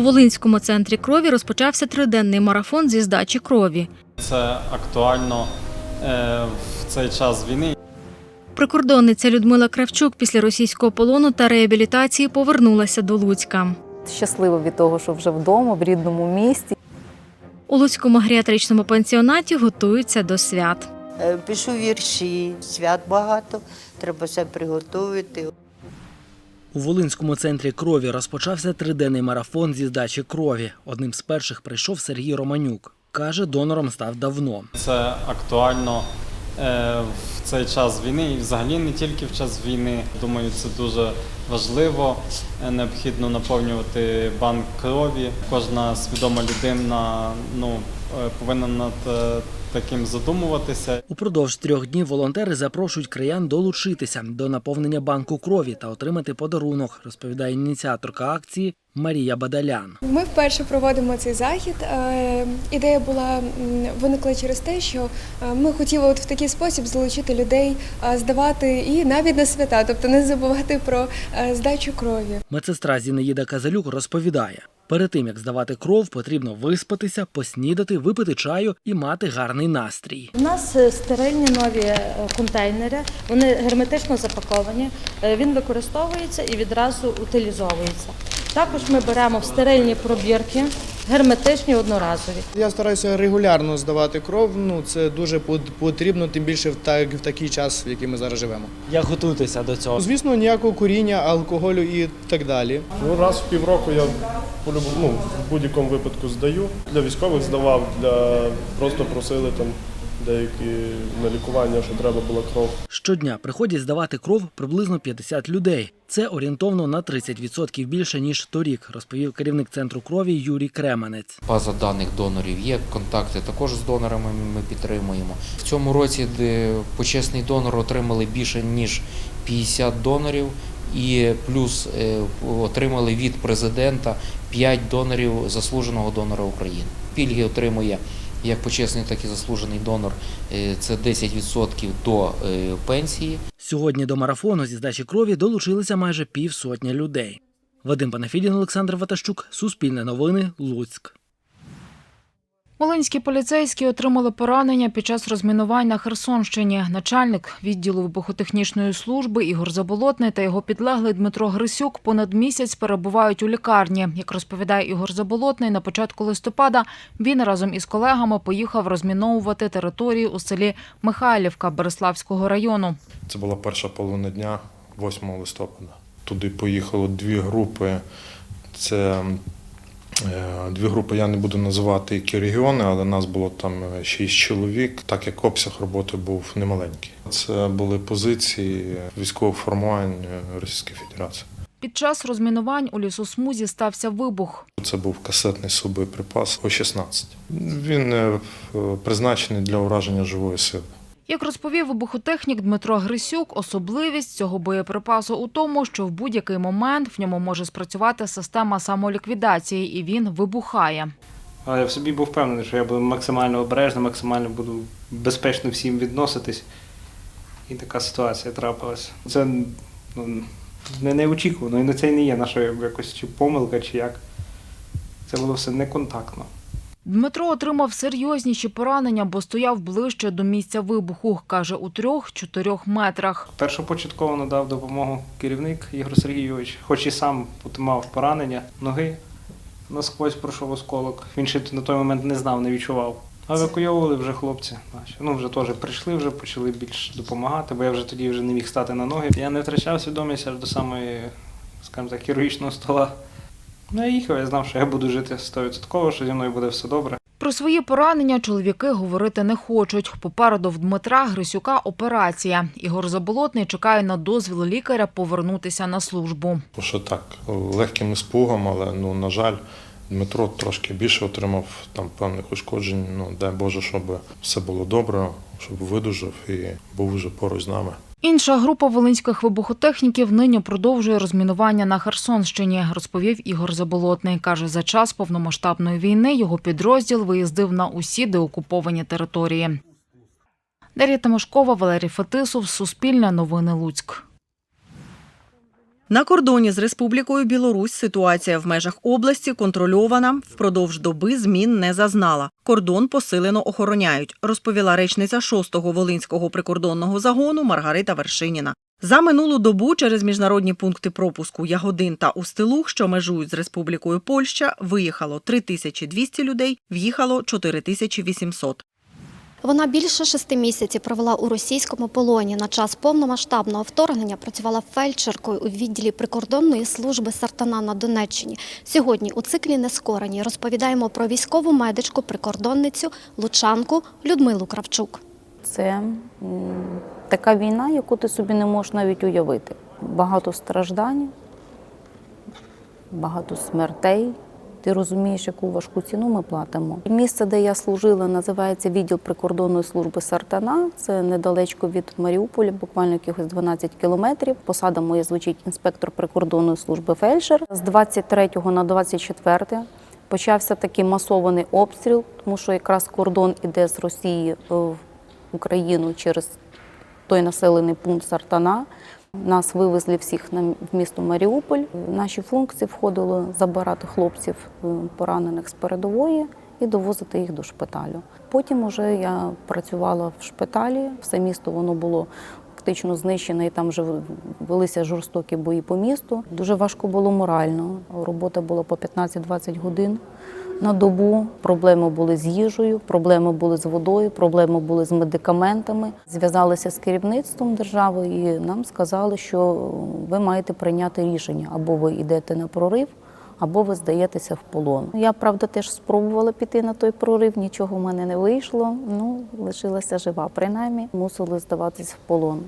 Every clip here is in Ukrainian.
У Волинському центрі крові розпочався триденний марафон зі здачі крові. Це актуально е, в цей час війни. Прикордонниця Людмила Кравчук після російського полону та реабілітації повернулася до Луцька. Щаслива від того, що вже вдома, в рідному місті. У Луцькому геріатричному пансіонаті готуються до свят. Е, Пишу вірші, свят багато, треба все приготувати. У Волинському центрі крові розпочався триденний марафон зі здачі крові. Одним з перших прийшов Сергій Романюк. Каже, донором став давно. Це актуально е, в цей час війни і взагалі не тільки в час війни. Думаю, це дуже важливо. Е, Необхідно наповнювати банк крові. Кожна свідома людина ну, е, повинна над таким задумуватися. Упродовж трьох днів волонтери запрошують краян долучитися до наповнення банку крові та отримати подарунок, розповідає ініціаторка акції Марія Бадалян. Ми вперше проводимо цей захід. Е, Ідея була виникла через те, що е, ми хотіли от в такий спосіб залучити людей е, здавати і навіть на свята, тобто не забувати про здачу крові. Медсестра Зінаїда Казалюк розповідає. Перед тим як здавати кров, потрібно виспатися, поснідати, випити чаю і мати гарний настрій. У нас е, стерильні нові е, контейнери, вони герметично запаковані. Е, Він використовується і відразу утилізовується. Також ми беремо в стерильні пробірки, герметичні одноразові. Я стараюся регулярно здавати кров. Ну це дуже пот- потрібно, тим більше в так в такий час, в який ми зараз живемо. Як готуєтеся до цього? Звісно, ніякого куріння, алкоголю і так далі. Ну, раз в півроку я ну, в будь-якому випадку здаю. Для військових здавав, для просто просили там деякі на лікування, що треба була кров. Щодня приходять здавати кров приблизно 50 людей. Це орієнтовно на 30% більше ніж торік, розповів керівник центру крові Юрій Креманець. База даних донорів є, контакти також з донорами ми підтримуємо. В цьому році де почесний донор отримали більше ніж 50 донорів, і плюс е, отримали від президента 5 донорів заслуженого донора України. Пільги отримує як почесний, так і заслужений донор. Е, Це 10% до е, пенсії. Сьогодні до марафону зі здачі крові долучилися майже півсотні людей. Вадим Панафідін, Олександр Ватащук, Суспільне новини, Луцьк. Волинські поліцейські отримали поранення під час розмінувань на Херсонщині. Начальник відділу вибухотехнічної служби Ігор Заболотний та його підлеглий Дмитро Грисюк понад місяць перебувають у лікарні. Як розповідає Ігор Заболотний, на початку листопада він разом із колегами поїхав розміновувати територію у селі Михайлівка Береславського району. Це була перша половина дня, 8 листопада. Туди поїхало дві групи. Це дві групи, я не буду називати які регіони, але нас було там е, шість чоловік, так як обсяг роботи був немаленький. Це були позиції військових формувань е, Російської Федерації. Під час розмінувань у лісосмузі стався вибух. Це був касетний субоєприпас О-16. Він е, призначений для ураження живої сили. Як розповів вибухотехнік Дмитро Грисюк, особливість цього боєприпасу у тому, що в будь-який момент в ньому може спрацювати система самоліквідації, і він вибухає. Я в собі був впевнений, що я буду максимально обережний, максимально буду безпечно всім відноситись. І така ситуація трапилась. Це ну, не неочікувано, і на це не є наша якось чи помилка, чи як. Це було все неконтактно. Дмитро отримав серйозніші поранення, бо стояв ближче до місця вибуху, каже, у трьох-чотирьох метрах. Першопочатково надав допомогу керівник Ігор Сергійович, хоч і сам мав поранення ноги, насквозь пройшов осколок. Він ще на той момент не знав, не відчував. А евакуйовували вже хлопці. Ну, вже теж прийшли, вже почали більш допомагати, бо я вже тоді вже не міг стати на ноги. Я не втрачав свідомість аж до самої, скажімо так, хірургічного стола. Ну, я їхав, я знав, що я буду жити 100%, що зі мною буде все добре. Про свої поранення чоловіки говорити не хочуть. Попереду в Дмитра Грисюка операція. Ігор Заболотний чекає на дозвіл лікаря повернутися на службу. Що так, легким іспугом, але ну, на жаль, Дмитро трошки більше отримав там певних ушкоджень. Ну, дай Боже, щоб все було добре, щоб видужав і був вже поруч з нами. Інша група волинських вибухотехніків нині продовжує розмінування на Херсонщині, розповів Ігор Заболотний. Каже, за час повномасштабної війни його підрозділ виїздив на усі деокуповані території. Дар'я Тимошкова, Валерій Фетисов, Суспільне новини Луцьк. На кордоні з Республікою Білорусь ситуація в межах області контрольована, впродовж доби змін не зазнала. Кордон посилено охороняють, розповіла речниця 6-го Волинського прикордонного загону Маргарита Вершиніна. За минулу добу через міжнародні пункти пропуску Ягодин та Устилух, що межують з Республікою Польща, виїхало 3200 людей, в'їхало 4800. Вона більше шести місяців провела у російському полоні. На час повномасштабного вторгнення працювала фельдшеркою у відділі прикордонної служби Сартана на Донеччині. Сьогодні у циклі Нескорені розповідаємо про військову медичку, прикордонницю, лучанку Людмилу Кравчук. Це така війна, яку ти собі не можеш навіть уявити. Багато страждань, багато смертей. Ти розумієш, яку важку ціну ми платимо. Місце, де я служила, називається відділ прикордонної служби Сартана. Це недалечко від Маріуполя, буквально якихось 12 кілометрів. Посада моя звучить інспектор прикордонної служби фельдшер. З 23 на 24 почався такий масований обстріл, тому що якраз кордон іде з Росії в Україну через той населений пункт Сартана. Нас вивезли всіх на в місто Маріуполь. В Наші функції входило забирати хлопців е, поранених з передової і довозити їх до шпиталю. Потім уже я працювала в шпиталі. Все місто воно було фактично знищене, і там вже велися жорстокі бої по місту. Дуже важко було морально. Робота була по 15-20 годин на добу. Проблеми були з їжею, проблеми були з водою, проблеми були з медикаментами. Зв'язалися з керівництвом держави і нам сказали, що ви маєте прийняти рішення або ви йдете на прорив. Або ви здаєтеся в полон. Я правда теж спробувала піти на той прорив, нічого в мене не вийшло. Ну лишилася жива. Принаймні мусили здаватись в полон.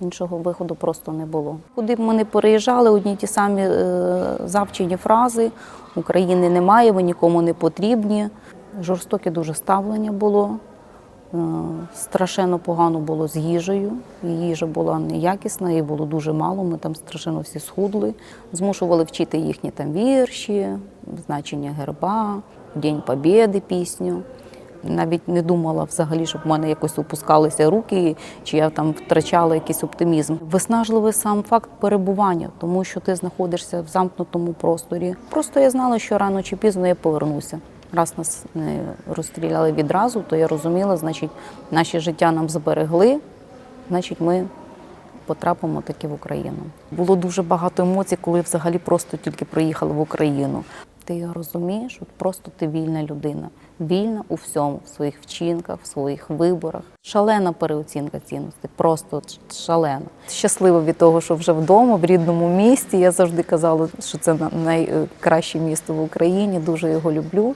Іншого виходу просто не було. Куди б ми не переїжджали, одні ті самі е, завчені фрази України немає, ви нікому не потрібні. Жорстоке дуже ставлення було. Е, Страшенно погано було з їжею. Їжа була неякісна, її було дуже мало. Ми там страшенно всі схудли. Змушували вчити їхні там вірші, значення герба, День Побєди пісню. Навіть не думала взагалі, щоб в мене якось опускалися руки, чи я там втрачала якийсь оптимізм. Виснажливий сам факт перебування, тому що ти знаходишся в замкнутому просторі. Просто я знала, що рано чи пізно я повернуся. Раз нас не розстріляли відразу, то я розуміла, значить, наші життя нам зберегли, значить, ми потрапимо таки в Україну. Було дуже багато емоцій, коли взагалі просто тільки приїхали в Україну. Ти його розумієш, от просто ти вільна людина, вільна у всьому, в своїх вчинках, в своїх виборах. Шалена переоцінка цінностей, просто шалена. Щаслива від того, що вже вдома, в рідному місті. Я завжди казала, що це найкраще місто в Україні. Дуже його люблю.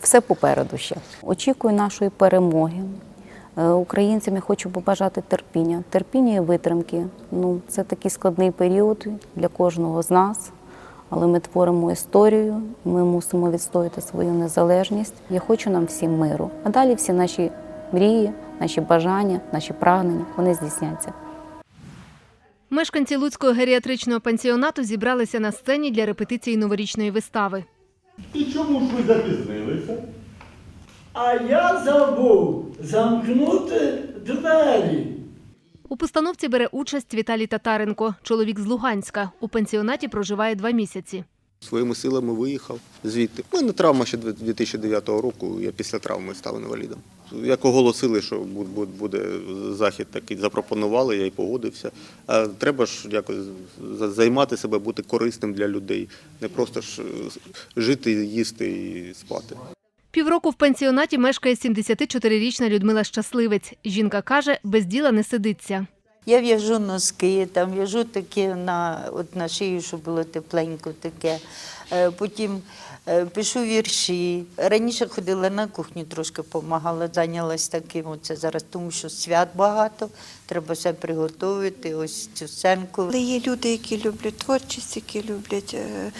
Все попереду ще. Очікую нашої перемоги. Е, Українцям я хочу побажати терпіння, терпіння і витримки. Ну, це такий складний період для кожного з нас. Але ми творимо історію, ми мусимо відстояти свою незалежність. Я хочу нам всім миру. А далі всі наші мрії, наші бажання, наші прагнення вони здійсняться. Мешканці Луцького геріатричного пансіонату зібралися на сцені для репетиції новорічної вистави. І чому ж ви запізнилися? А я забув замкнути двері. У постановці бере участь Віталій Татаренко, чоловік з Луганська. У пансіонаті проживає два місяці. Своїми силами виїхав звідти. У мене травма ще 2009 року, я після травми став інвалідом. Як оголосили, що бу- бу- буде захід такий, запропонували, я й погодився. А треба ж якось займати себе, бути корисним для людей, не просто ж е, жити, їсти і спати. Півроку в пансіонаті мешкає 74-річна Людмила Щасливець. Жінка каже, без діла не сидиться. Я в'яжу носки, там в'яжу таке на, от на шию, щоб було тепленько таке. Е, Потім е, пишу вірші. Раніше ходила на кухню, трошки допомагала, зайнялась таким. Оце зараз, тому що свят багато, треба все приготувати, ось цю сценку. Але є люди, які люблять творчість, які люблять е,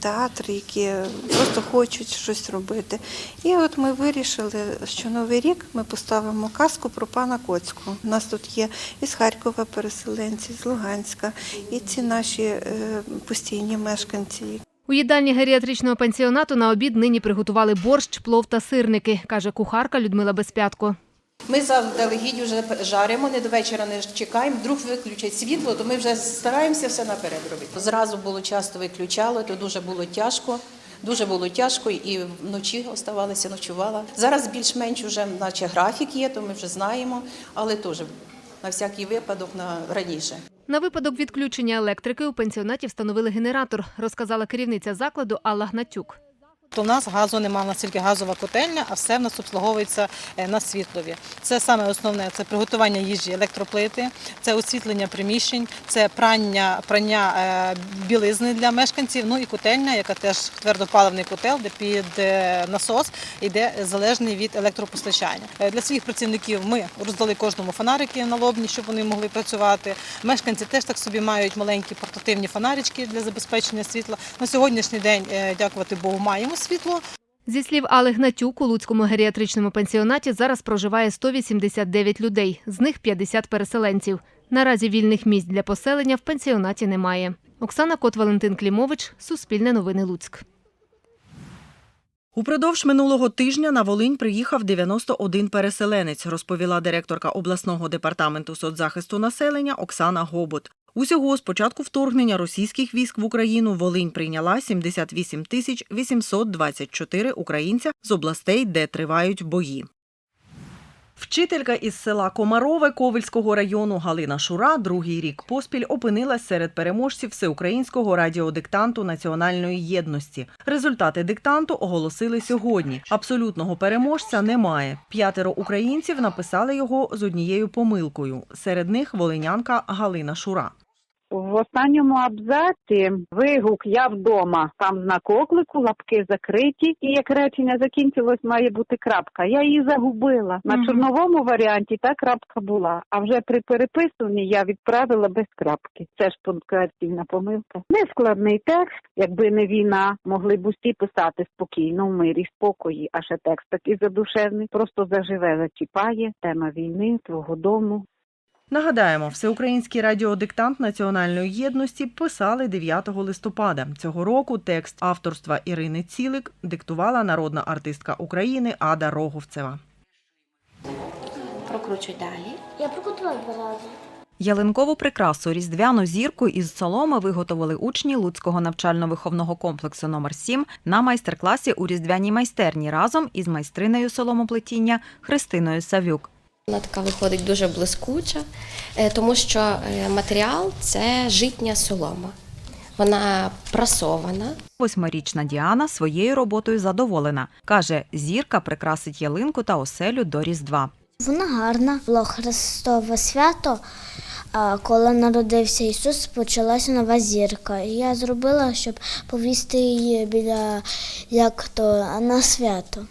театр, які просто хочуть щось робити. І от ми вирішили, що новий рік ми поставимо казку про пана Коцького. У нас тут є із Харкова переселенці, з Луганська, і ці наші постійні мешканці, У їдальні геріатричного пансіонату на обід нині приготували борщ, плов та сирники, каже кухарка Людмила Безпятко. Ми заздалегідь вже жаримо, не до вечора не чекаємо. Вдруг виключать світло, то ми вже стараємося все наперед робити. Зразу було часто виключало, то дуже було тяжко. Дуже було тяжко і вночі оставалися, ночувала. Зараз більш-менш вже наче графік є, то ми вже знаємо, але теж на всякий випадок на раніше. На випадок відключення електрики у пенсіонаті встановили генератор, розказала керівниця закладу Алла Гнатюк. У нас газу немає, у нас тільки газова котельня, а все в нас обслуговується е, на світлові. Це саме основне це приготування їжі, електроплити, це освітлення приміщень, це прання, прання е, білизни для мешканців. Ну і котельня, яка теж твердопаливний котел, де під е, насос йде залежний від електропостачання. Для своїх працівників ми роздали кожному фонарики налобні, щоб вони могли працювати. Мешканці теж так собі мають маленькі портативні фонарички для забезпечення світла. На сьогоднішній день, дякувати Богу, маємо світло. Зі слів Алли Гнатюк, у Луцькому геріатричному пенсіонаті зараз проживає 189 людей, з них 50 переселенців. Наразі вільних місць для поселення в пенсіонаті немає. Оксана Кот, Валентин Клімович, Суспільне новини Луцьк. Упродовж минулого тижня на Волинь приїхав 91 переселенець, розповіла директорка обласного департаменту соцзахисту населення Оксана Гобот. Усього з початку вторгнення російських військ в Україну Волинь прийняла 78 тисяч 824 українця з областей, де тривають бої. Вчителька із села Комарове Ковельського району Галина Шура другий рік поспіль опинилась серед переможців всеукраїнського радіодиктанту національної єдності. Результати диктанту оголосили сьогодні. Абсолютного переможця немає. П'ятеро українців написали його з однією помилкою. Серед них волинянка Галина Шура. В останньому абзаці вигук Я вдома. Там знак оклику, лапки закриті, і як речення закінчилось, має бути крапка. Я її загубила. На Мгм. чорновому варіанті та крапка була. А вже при переписуванні я відправила без крапки. Це ж пунктуаційна помилка. Нескладний текст, якби не війна, могли б усі писати спокійно, в мирі, спокої. А ще текст такий задушевний. Просто заживе зачіпає тема війни, твого дому. Нагадаємо, всеукраїнський радіодиктант національної єдності писали 9 листопада. Цього року текст авторства Ірини Цілик диктувала народна артистка України Ада Роговцева. Прокручуй далі. Я прокрутила два рази. Ялинкову прикрасу різдвяну зірку із соломи виготовили учні Луцького навчально-виховного комплексу номер 7 на майстер-класі у різдвяній майстерні разом із майстринею соломоплетіння Христиною Савюк. Вона така виходить дуже блискуча, е, тому що е, матеріал це житня солома. Вона прасована. Восьмирічна Діана своєю роботою задоволена. Каже, зірка прикрасить ялинку та оселю до Різдва. Вона гарна. Було Христове свято. А коли народився Ісус, почалася нова зірка. Я зробила, щоб повісти її біля як то на свято.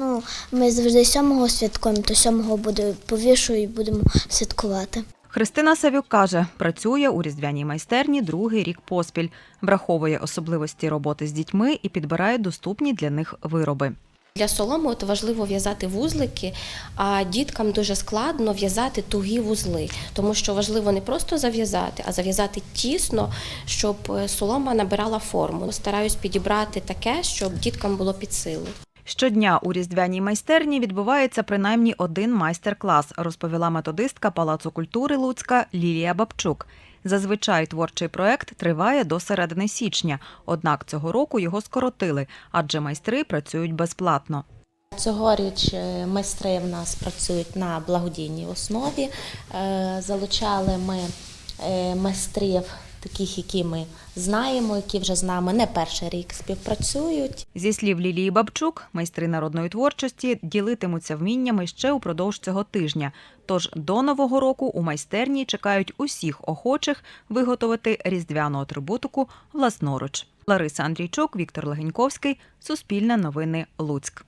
Ну, ми завжди сьомого святкуємо, то сьомого буде повішу і будемо святкувати. Христина Савюк каже, працює у різдвяній майстерні другий рік поспіль, враховує особливості роботи з дітьми і підбирає доступні для них вироби. Для соломи от важливо в'язати вузлики, а діткам дуже складно в'язати тугі вузли, тому що важливо не просто зав'язати, а зав'язати тісно, щоб е, солома набирала форму. Стараюсь підібрати таке, щоб діткам було під силу. Щодня у різдвяній майстерні відбувається принаймні один майстер-клас, розповіла методистка Палацу культури Луцька Лілія Бабчук. Зазвичай творчий проект триває до середини січня, однак цього року його скоротили, адже майстри працюють безплатно. Цьогоріч е, майстри в нас працюють на благодійній основі. Е, Залучали ми е, майстрів, таких, які ми знаємо, які вже з нами не перший рік співпрацюють. Зі слів Лілії Бабчук, майстри народної творчості ділитимуться вміннями ще упродовж цього тижня. Тож до нового року у майстерні чекають усіх охочих виготовити різдвяну атрибутику власноруч. Лариса Андрійчук, Віктор Легеньковський, Суспільне новини Луцьк.